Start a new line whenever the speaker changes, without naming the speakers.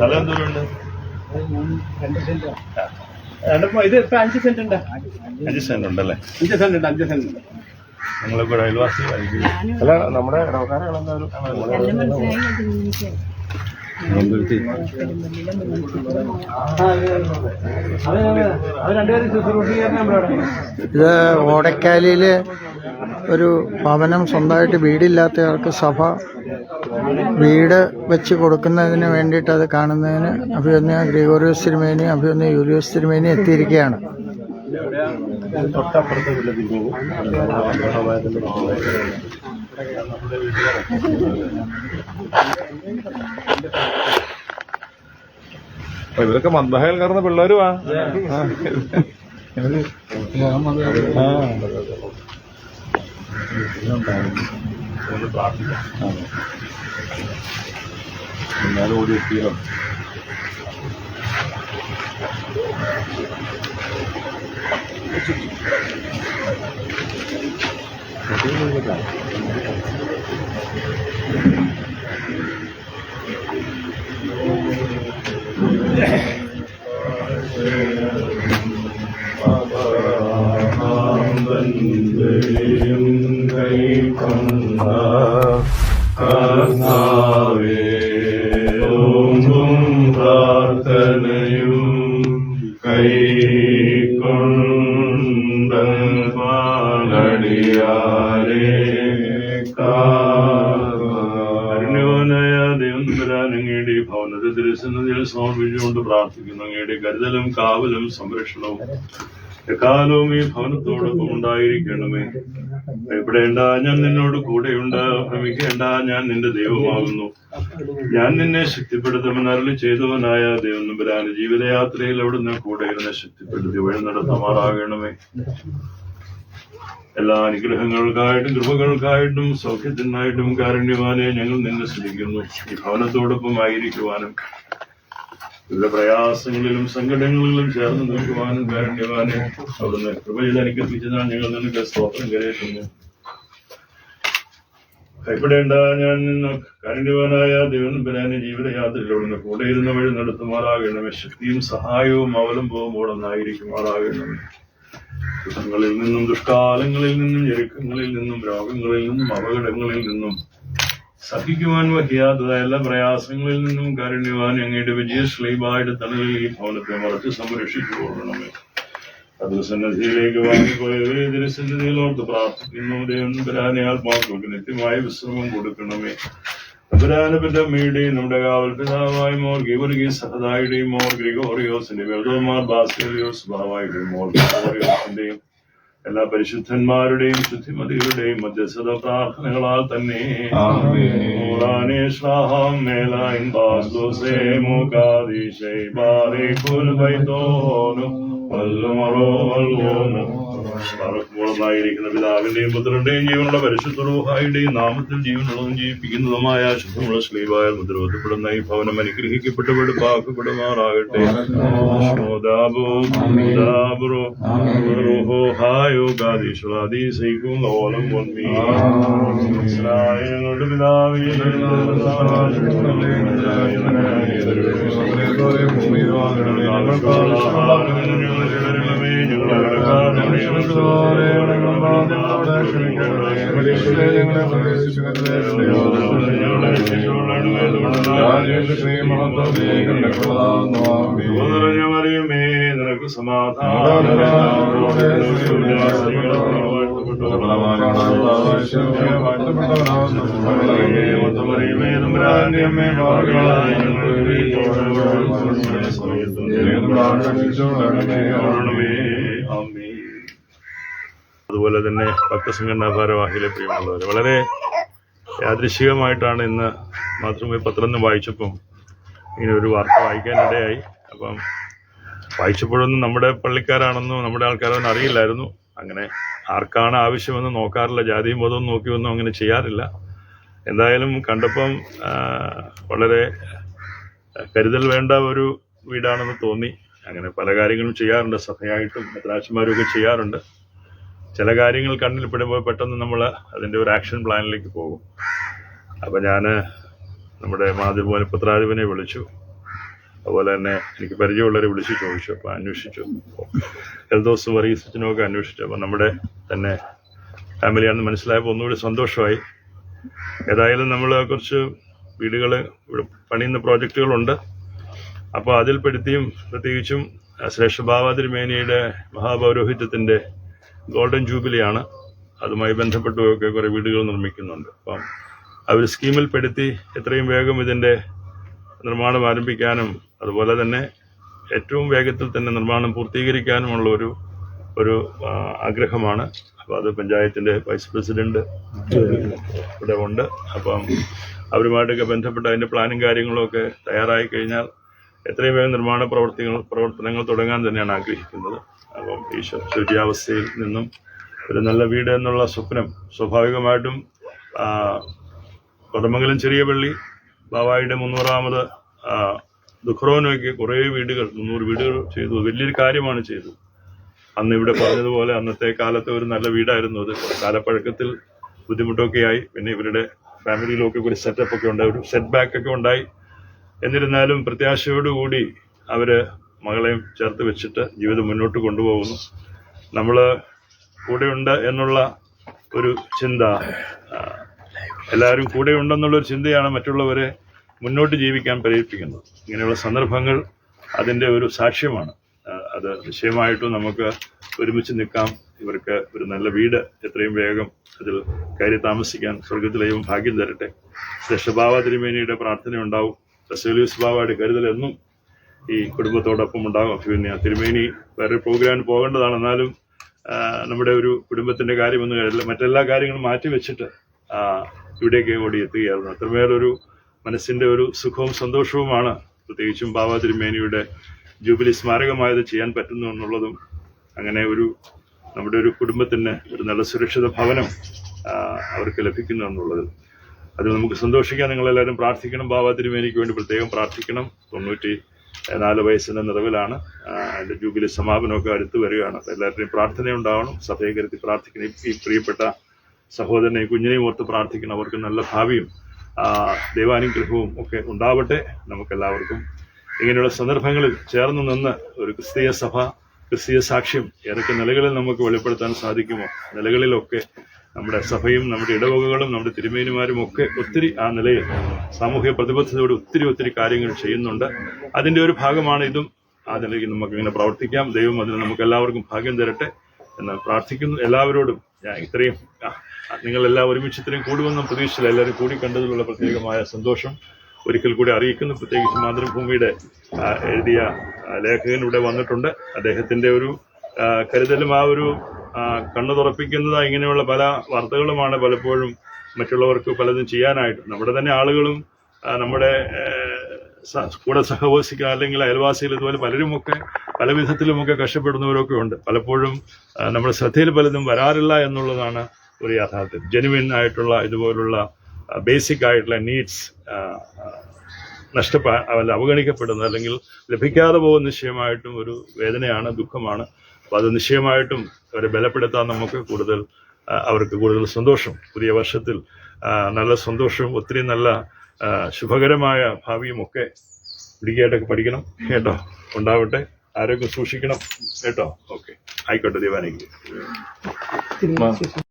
സ്ഥലം രണ്ടപ്പോ ഇത് ഇപ്പൊ അഞ്ച് സെന്റ് ഉണ്ട്. അഞ്ച് സെന്റ് ഉണ്ടല്ലേ?
അഞ്ച് സെന്റ് ഉണ്ട് അഞ്ച് സെന്റ് ഉണ്ട്.
നിങ്ങളൊക്കെ ഒരു അയൽവാസി അല്ല നമ്മുടെ
ഇത് ഓടക്കാലിയിൽ ഒരു ഭവനം സ്വന്തമായിട്ട് വീടില്ലാത്തയാൾക്ക് സഭ വീട് വെച്ച് കൊടുക്കുന്നതിന് വേണ്ടിയിട്ട് അത് കാണുന്നതിന് അഭിയൊന്ന് ഗ്രിഗോറിയോസ് തിരുമേനി അഭിയൊന്ന് യൂലിയോസ് തിരുമേനി എത്തിയിരിക്കുകയാണ്.
ഇവരൊക്കെ മന്ദഹയിൽ കയറുന്ന പിള്ളേരുവാ ആ. ആ.
എന്നാലും ഓടി എത്തിയോ പ്രാർത്ഥനയും തിരുസന്നിധിയിൽ സമർപ്പിച്ചുകൊണ്ട് പ്രാർത്ഥിക്കുന്നു കരുതലും കാവലും സംരക്ഷണവും എക്കാലവും ഈ ഭവനത്തോടൊപ്പം ഉണ്ടായിരിക്കണമേ. ഭയപ്പെടേണ്ട ഞാൻ നിന്നോട് കൂടെയുണ്ട്. ഭ്രമിക്കേണ്ട ഞാൻ നിന്റെ ദൈവമാകുന്നു. ഞാൻ നിന്നെ ശക്തിപ്പെടുത്തുമെന്ന് അരളി ചെയ്തവനായ ദൈവം നമ്പരാന് ജീവിതയാത്രയിൽ അവിടുന്ന് കൂടെ ഇരുന്ന് ശക്തിപ്പെടുത്തി വഴി നടത്തമാറാകണമേ എല്ലാ അനുഗ്രഹങ്ങൾക്കായിട്ടും കൃപകൾക്കായിട്ടും സൗഖ്യത്തിനായിട്ടും കാരുണ്യവാനെ ഞങ്ങൾ നിന്നെ സ്തുതിക്കുന്നു. ഈ ഭവനത്തോടൊപ്പം ആയിരിക്കുവാനും വിവിധ പ്രയാസങ്ങളിലും സങ്കടങ്ങളിലും ചേർന്ന് നിൽക്കുവാനും കാരുണ്യവാനെ അവിടുന്ന് കൃപയിൽ അനുഗ്രഹിച്ചതാൽ ഞങ്ങൾ നിനക്ക് സ്തോത്രം കരയറ്റുന്നു ഭയപ്പെടേണ്ട ഞാൻ നിന്ന് കാരുണ്യവാനായ ദൈവനമ്പരാനെ ജീവിതയാത്രയിലൂടെ കൂടെ ഇരുന്ന വഴി നടത്തുമാറാകണമേ. ശക്തിയും സഹായവും അവലംബവും ഓടൊന്നായിരിക്കുമാറാകണമേ ദുഃഖങ്ങളിൽ നിന്നും ദുഷ്കാലങ്ങളിൽ നിന്നും ഞെരുക്കങ്ങളിൽ നിന്നും രോഗങ്ങളിൽ നിന്നും അപകടങ്ങളിൽ നിന്നും സഹിക്കുവാൻ വഹിയാത്തതായ പ്രയാസങ്ങളിൽ നിന്നും കാരുണ്യവാൻ അങ്ങയുടെ വിജയശ്ലീബായുടെ തണലിൽ ഈ ഭവനത്തെ മറച്ച് സംരക്ഷിച്ചു കൊള്ളണമേ. അത് സന്നദ്ധിയിലേക്ക് വാങ്ങിപ്പോയവരെ തിരുസന്നിധിയിലോർത്ത് പ്രാർത്ഥിക്കുന്നു. ദൈവം ബരാനെ ആത്മാക്കൾക്ക് നിത്യമായ വിശ്രമം കൊടുക്കണമേ. അപരാനപ്പെട്ട അമ്മയുടെയും നമ്മുടെ കാവൽ പിതാവായ മോർ ഗീവർഗി സഹദായുടെയും മോർ ഗ്രിഗോറിയോസിന്റെ വെറുതോമാർ ബാസ്കേലിയോസ് ഭാവായുടെയും മോർ ഗ്രിഗോറിയോസിന്റെയും എല്ലാ പരിശുദ്ധന്മാരുടെയും ശുദ്ധിമതികളുടെയും മധ്യസ്ഥത പ്രാർത്ഥനകളാൽ തന്നെ മോറാനെ ശ്ലാഹം മേലായിൻ ബാസ്ലോസേ മൂകാദീശൈ ബാറിക്കുൽ ബൈതോനും വല്ലുമറോ വല്ലോനും പറക്കുമ്പോഴായിരിക്കുന്ന പിതാവിന്റെയും പുത്രന്റെയും ജീവനുള്ള പരിശുദ്ധ റൂഹായുടെയും നാമത്തിൽ ജീവനുള്ളതും ജീവിപ്പിക്കുന്നതുമായ ശുദ്ധമുള്ള ശ്രീവായ മുദ്രവത്തപ്പെടുന്ന ഈ ഭവനം അനുഗ്രഹിക്കപ്പെട്ട് വെടുപ്പാക്കപ്പെടുമാറാകട്ടെ. മോദാബോ മോദാബുറോ റൂഹോ ഹായോ ഗാദീശ്വരാദീസൈക്കും ഓലം പൊന്മി ഇസ്രായേലുകളുടെ പിതാവേ മറിയമേ നിനക്ക് അതുപോലെ തന്നെ ഭക്തസംഘടനാ ഭാരവാഹിയിലെ പ്രിയമുള്ളവർ വളരെ യാദൃശികമായിട്ടാണ് ഇന്ന് മാതൃഭൂമി പത്രം ഒന്ന് വായിച്ചപ്പം ഇങ്ങനെ ഒരു വാർത്ത വായിക്കാനിടയായി. അപ്പം വായിച്ചപ്പോഴൊന്നും നമ്മുടെ പള്ളിക്കാരാണെന്നോ നമ്മുടെ ആൾക്കാരാണെന്നോ അറിയില്ലായിരുന്നു. അങ്ങനെ ആർക്കാണ് ആവശ്യമെന്ന് നോക്കാറില്ല ജാതിയും മതവും നോക്കിയൊന്നും അങ്ങനെ ചെയ്യാറില്ല. എന്തായാലും കണ്ടപ്പം വളരെ കരുതൽ വേണ്ട ഒരു വീടാണെന്ന് തോന്നി. അങ്ങനെ പല കാര്യങ്ങളും ചെയ്യാറുണ്ട് സഭയായിട്ടും മദ്രാശിമാരും ഒക്കെ ചെയ്യാറുണ്ട്. ചില കാര്യങ്ങൾ കണ്ണിൽ പെടുമ്പോൾ പെട്ടെന്ന് നമ്മൾ അതിന്റെ ഒരു ആക്ഷൻ പ്ലാനിലേക്ക് പോകും. അപ്പം ഞാൻ നമ്മുടെ മാധ്യമ പത്രാധിപനെ വിളിച്ചു. അതുപോലെ തന്നെ എനിക്ക് പരിചയമുള്ളവരെ വിളിച്ച് ചോദിച്ചു അപ്പോൾ അന്വേഷിച്ചു. ഹെൽത്ത് ഹൗസ് വർഗീസ് ഒക്കെ അന്വേഷിച്ചു. അപ്പോൾ നമ്മുടെ തന്നെ ഫാമിലിയാണെന്ന് മനസ്സിലായപ്പോൾ ഒന്നുകൂടി സന്തോഷമായി. ഏതായാലും നമ്മൾ കുറച്ച് വീടുകൾ പണിയുന്ന പ്രോജക്റ്റുകളുണ്ട് അപ്പോൾ അതിൽപ്പെടുത്തിയും പ്രത്യേകിച്ചും ശ്രേഷ്ഠ ബാബ തിരുമേനിയുടെ മഹാപൗരോഹിത്യത്തിന്റെ ഗോൾഡൻ ജൂബിലിയാണ്. അതുമായി ബന്ധപ്പെട്ടൊക്കെ കുറേ വീടുകൾ നിർമ്മിക്കുന്നുണ്ട്. അപ്പം അവർ സ്കീമിൽപ്പെടുത്തി എത്രയും വേഗം ഇതിന്റെ നിർമ്മാണം ആരംഭിക്കാനും അതുപോലെ തന്നെ ഏറ്റവും വേഗത്തിൽ തന്നെ നിർമ്മാണം പൂർത്തീകരിക്കാനുമുള്ള ഒരു ഒരു ആഗ്രഹമാണ്. അപ്പോൾ അത് പഞ്ചായത്തിന്റെ വൈസ് പ്രസിഡന്റ് ഇവിടെ ഉണ്ട്. അപ്പം അവരുമായിട്ടൊക്കെ ബന്ധപ്പെട്ട് അതിന്റെ പ്ലാനും കാര്യങ്ങളൊക്കെ തയ്യാറായി കഴിഞ്ഞാൽ എത്രയും വേഗം നിർമ്മാണ പ്രവർത്തികൾ പ്രവർത്തനങ്ങൾ തുടങ്ങാൻ തന്നെയാണ് ആഗ്രഹിക്കുന്നത്. അപ്പം ഈ ശുചിയാവസ്ഥയിൽ നിന്നും ഒരു നല്ല വീട് എന്നുള്ള സ്വപ്നം സ്വാഭാവികമായിട്ടും കൊടമംഗലം ചെറിയ പള്ളി ബാബായിയുടെ മുന്നൂറാമത് ദുഃഖറോനൊക്കെ കുറേ വീടുകൾ മുന്നൂറ് വീടുകൾ ചെയ്തു. വലിയൊരു കാര്യമാണ് ചെയ്തു അന്ന് ഇവിടെ പറഞ്ഞതുപോലെ അന്നത്തെ കാലത്ത് ഒരു നല്ല വീടായിരുന്നു അത്. കാലപ്പഴക്കത്തിൽ ബുദ്ധിമുട്ടൊക്കെ ആയി പിന്നെ ഇവരുടെ ഫാമിലിയിലൊക്കെ ഒരു സെറ്റപ്പ് ഒക്കെ ഉണ്ടായി ഒരു സെറ്റ് ബാക്ക് ഒക്കെ ഉണ്ടായി. എന്നിരുന്നാലും പ്രത്യാശയോടുകൂടി അവർ മകളെയും ചേർത്ത് വെച്ചിട്ട് ജീവിതം മുന്നോട്ട് കൊണ്ടുപോകുന്നു. നമ്മൾ കൂടെയുണ്ട് എന്നുള്ള ഒരു ചിന്ത എല്ലാവരും എല്ലാവരും കൂടെയുണ്ടെന്നുള്ളൊരു ചിന്തയാണ് മറ്റുള്ളവരെ മുന്നോട്ട് ജീവിക്കാൻ പ്രേരിപ്പിക്കുന്നത്. ഇങ്ങനെയുള്ള സന്ദർഭങ്ങൾ അതിന്റെ ഒരു സാക്ഷ്യമാണ്. അത് നിശ്ചയമായിട്ടും നമുക്ക് ഒരുമിച്ച് നിൽക്കാം. ഇവർക്ക് ഒരു നല്ല വീട് എത്രയും വേഗം അതിൽ കയറി താമസിക്കാൻ സ്വർഗത്തിലെയും ഭാഗ്യം തരട്ടെ. ദശഭാവ തിരുമേനിയുടെ പ്രാർത്ഥന ഉണ്ടാവും റസൂലൂസ് ബാബയുടെ കരുതൽ എന്നും ഈ കുടുംബത്തോടൊപ്പം ഉണ്ടാകും. പിന്നെ തിരുമേനി വേറെ പ്രോഗ്രാമിന് പോകേണ്ടതാണ്. എന്നാലും നമ്മുടെ ഒരു കുടുംബത്തിന്റെ കാര്യമൊന്നും കാര്യമില്ല. മറ്റെല്ലാ കാര്യങ്ങളും മാറ്റി വെച്ചിട്ട് ഇവിടേക്ക് ഓടി എത്തുകയായിരുന്നു. അത്രമേലൊരു മനസ്സിന്റെ ഒരു സുഖവും സന്തോഷവുമാണ് പ്രത്യേകിച്ചും ബാബ തിരുമേനിയുടെ ജൂബിലി സ്മാരകമായത് ചെയ്യാൻ പറ്റുന്നു എന്നുള്ളതും അങ്ങനെ ഒരു നമ്മുടെ ഒരു കുടുംബത്തിന് ഒരു നല്ല സുരക്ഷിത ഭവനം അവർക്ക് ലഭിക്കുന്നു എന്നുള്ളത് അത് നമുക്ക് സന്തോഷിക്കാൻ നിങ്ങളെല്ലാവരും പ്രാർത്ഥിക്കണം. ബാബ തിരുമേനിക്ക് വേണ്ടി പ്രത്യേകം പ്രാർത്ഥിക്കണം. തൊണ്ണൂറ്റി നാല് വയസ്സിന്റെ നിറവിലാണ്. എന്റെ ജൂബിലി സമാപനമൊക്കെ അടുത്ത് വരികയാണ്. എല്ലാവരുടെയും പ്രാർത്ഥന ഉണ്ടാവണം. സഭയെ കരുതി പ്രാർത്ഥിക്കുന്ന ഈ- പ്രിയപ്പെട്ട സഹോദരനെയും കുഞ്ഞിനെയും ഓർത്ത് പ്രാർത്ഥിക്കണം അവർക്ക് നല്ല ഭാവിയും ദൈവാനുഗ്രഹവും ഒക്കെ ഉണ്ടാവട്ടെ. നമുക്കെല്ലാവർക്കും ഇങ്ങനെയുള്ള സന്ദർഭങ്ങളിൽ ചേർന്ന് നിന്ന് ഒരു ക്രിസ്തീയ സഭ ക്രിസ്തീയ സാക്ഷ്യം ഏതൊക്കെ നിലകളിൽ നമുക്ക് വെളിപ്പെടുത്താൻ സാധിക്കുമോ? നിലകളിലൊക്കെ നമ്മുടെ സഭയും നമ്മുടെ ഇടവകകളും നമ്മുടെ തിരുമേനിമാരും ഒക്കെ ഒത്തിരി ആ നിലയിൽ സാമൂഹ്യ പ്രതിബദ്ധതയോടെ ഒത്തിരി ഒത്തിരി കാര്യങ്ങൾ ചെയ്യുന്നുണ്ട്. അതിന്റെ ഒരു ഭാഗമാണ് ഇതും. ആ നിലയിൽ നമുക്ക് ഇങ്ങനെ പ്രവർത്തിക്കാം. ദൈവം അതിന് നമുക്ക് എല്ലാവർക്കും ഭാഗ്യം തരട്ടെ എന്ന് പ്രാർത്ഥിക്കുന്നു. എല്ലാവരോടും ഞാൻ ഇത്രയും എല്ലാ ഒരുമിച്ച് ഇത്രയും കൂടുമെന്നും പ്രതീക്ഷയിൽ എല്ലാവരും കൂടി കണ്ടതിലുള്ള പ്രത്യേകമായ സന്തോഷം ഒരിക്കൽ കൂടി അറിയിക്കുന്നു. പ്രത്യേകിച്ച് മാതൃഭൂമിയുടെ എഴുതിയ ലേഖകൻ ഇവിടെ വന്നിട്ടുണ്ട്. അദ്ദേഹത്തിന്റെ ഒരു കരുതലും ആ ഒരു കണ്ണു തുറപ്പിക്കുന്നത് ഇങ്ങനെയുള്ള പല വാർത്തകളുമാണ് പലപ്പോഴും മറ്റുള്ളവർക്ക് പലതും ചെയ്യാനായിട്ട്. നമ്മുടെ തന്നെ ആളുകളും നമ്മുടെ കൂടെ സഹവസിക്കുക അല്ലെങ്കിൽ അയൽവാസികൾ ഇതുപോലെ പലരുമൊക്കെ പല വിധത്തിലുമൊക്കെ കഷ്ടപ്പെടുന്നവരൊക്കെ ഉണ്ട്. പലപ്പോഴും നമ്മുടെ ശ്രദ്ധയിൽ പലതും വരാറില്ല എന്നുള്ളതാണ് ഒരു യാഥാർത്ഥ്യം. ജെനുവിൻ ആയിട്ടുള്ള ഇതുപോലുള്ള ബേസിക് ആയിട്ടുള്ള നീഡ്സ് നഷ്ടപ്പെ അവഗണിക്കപ്പെടുന്നത് അല്ലെങ്കിൽ ലഭിക്കാതെ പോകുന്ന നിശ്ചയമായിട്ടും ഒരു വേദനയാണ് ദുഃഖമാണ്. അപ്പോൾ അത് നിശ്ചയമായിട്ടും അവരെ ബലപ്പെടുത്താൻ നമുക്ക് കൂടുതൽ അവർക്ക് കൂടുതൽ സന്തോഷം. പുതിയ വർഷത്തിൽ നല്ല സന്തോഷവും ഒത്തിരി നല്ല ശുഭകരമായ ഭാവിയും ഒക്കെ പിടിക്കായിട്ടൊക്കെ പഠിക്കണം കേട്ടോ. ഉണ്ടാവട്ടെ. ആരോഗ്യം സൂക്ഷിക്കണം കേട്ടോ. ഓക്കെ. ആയിക്കോട്ടെ ദീപാനിക്ക്.
മാ-